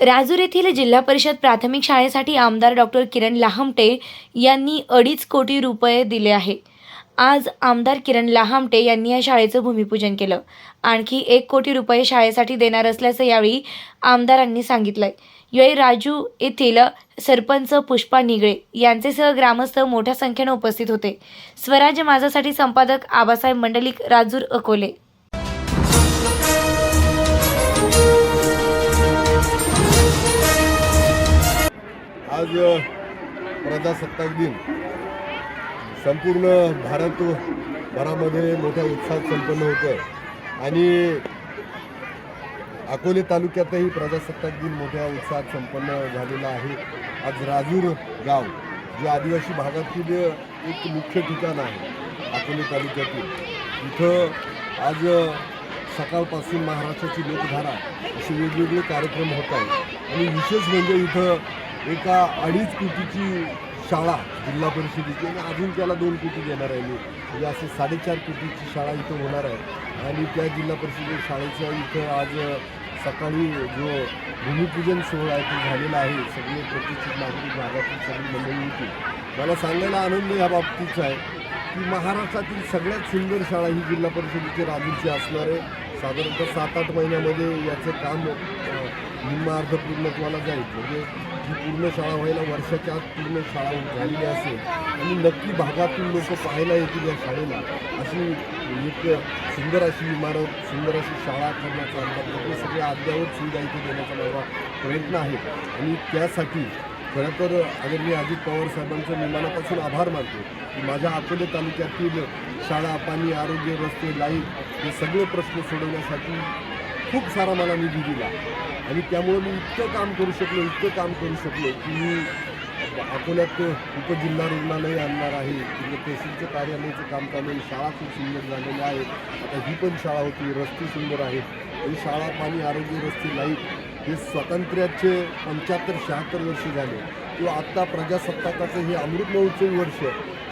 राजूर येथील जिल्हा परिषद प्राथमिक शाळेसाठी आमदार डॉक्टर किरण लाहमटे यांनी अडीच कोटी रुपये दिले आहे. आज आमदार किरण लाहामटे यांनी या शाळेचं भूमिपूजन केलं. आणखी एक कोटी रुपये शाळेसाठी देणार असल्याचं यावेळी आमदारांनी सांगितलंय. यावेळी राजू येथील सरपंच पुष्पा निगळे यांचेसह ग्रामस्थ मोठ्या संख्येनं उपस्थित होते. स्वराज्य माझासाठी संपादक आबासाहेब मंडलिक राजूर अकोले. आज प्रजासत्ताक दिन. संपूर्ण भारत भरामध्ये मोठ्या उत्साहात संपन्न होतं आणि अकोले तालुक्यातही प्रजासत्ताक दिन मोठ्या उत्साहात संपन्न झालेला आहे. आज राजूर गाव जे आदिवासी भागातील एक मुख्य ठिकाण आहे अकोले तालुक्यातील. इथं आज सकाळपासून महाराष्ट्राची लोकधारा असे वेगवेगळे कार्यक्रम होत आहेत. आणि विशेष म्हणजे इथं एका अडीच कोटीची शाळा जिल्हा परिषदेची आणि अजून त्याला दोन कोटी देणार आहे मी. म्हणजे असे साडेचार कोटीची शाळा इथं होणार आहे. आणि त्या जिल्हा परिषदे शाळेच्या इथं आज सकाळी जो भूमिपूजन सोहळा आहे तो झालेला आहे. सगळे प्रतिष्ठित नागरिक भागातील सगळी मंडळी होती. मला सांगायला आनंद या बाबतीचा आहे की महाराष्ट्रातील सगळ्यात सुंदर शाळा ही जिल्हा परिषदेची राजूची असणार आहे. साधारणतः सात आठ महिन्यामध्ये याचं काम अ, निम्म पूर्णत्वाला जाईल म्हणजे ही पूर्ण शाळा व्हायला वर्षाच्या आत पूर्ण शाळा झालेली असेल आणि नक्की भागातून लोक पाहायला येतील या शाळेला अशी एक सुंदर अशी इमारत सुंदर अशी शाळा करण्याचा अंदाज म्हणजे सगळे अद्ययावत सुविधा इथे देण्याचा माझा प्रयत्न आहे. आणि त्यासाठी खरं तर मी अजित पवार साहेबांचं मी आभार मानतो की माझ्या अकोले तालुक्यातील शाळा पाणी आरोग्य रस्ते लाइट हे सगळे प्रश्न सोडवण्यासाठी खूप सारा मला निधी दिला. आणि त्यामुळं मी इतकं काम करू शकलो इतकं काम करू शकलो की मी अकोल्यात उपजिल्हा रुग्णालय आणणार आहे. तिथे तहसीलचं कार्यालयाचं काम चालू आहे. शाळा खूप सुंदर झालेल्या आहेत आता ही पण शाळा होती. रस्ते सुंदर आहेत. आणि शाळा पाणी आरोग्य रस्ते लाइट हे स्वातंत्र्याचे पंच्याहत्तर शहात्तर वर्ष झाले. किंवा आत्ता प्रजासत्ताकाचं हे अमृत महोत्सवी वर्ष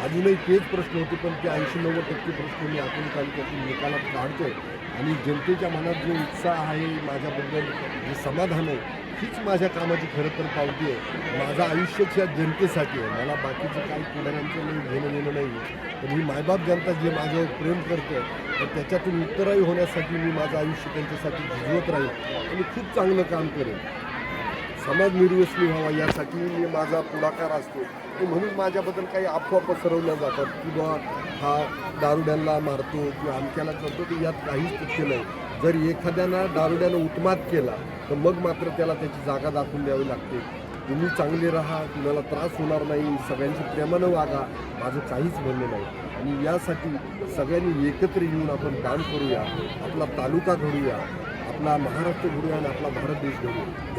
अजूनही तेच प्रश्न होते पण ते ऐंशी नव्वद टक्के प्रश्न मी आतून तालुक्यातून निकालात काढतोय. आणि जनतेच्या मनात जो उत्साह आहे माझ्याबद्दल जे समाधान आहे हीच माझ्या कामाची खरं तर पावती आहे. माझं आयुष्यच या जनतेसाठी आहे. मला बाकीचं काही पुढाऱ्यांचं नाही घेणं देणं नाही आहे. पण ही मायबाप जनता जे माझ्यावर प्रेम करते तर त्याच्यातून उत्तराई होण्यासाठी मी माझं आयुष्य त्यांच्यासाठी झिजवत राहील आणि खूप चांगलं काम करेन. समाज निर्व्यसनी व्हावा यासाठी मी माझा पुढाकार असतो. म्हणून माझ्याबद्दल काही अफवा पसरवल्या जातात किंवा हा दारुड्यांना मारतो किंवा अमक्याला करतो तर यात काहीच तथ्य नाही. जर एखाद्यानं दारुड्यानं उत्मात केला तर मग मात्र त्याला त्याची जागा दाखवून द्यावी लागते. तुम्ही चांगले राहा तुम्हाला त्रास होणार नाही सगळ्यांची प्रेमानं वागा माझं काहीच म्हणणं नाही. आणि यासाठी सगळ्यांनी एकत्र येऊन आपण काम करूया आपला तालुका घडूया आपला महाराष्ट्र घडूया आणि आपला भारत देश घडूया.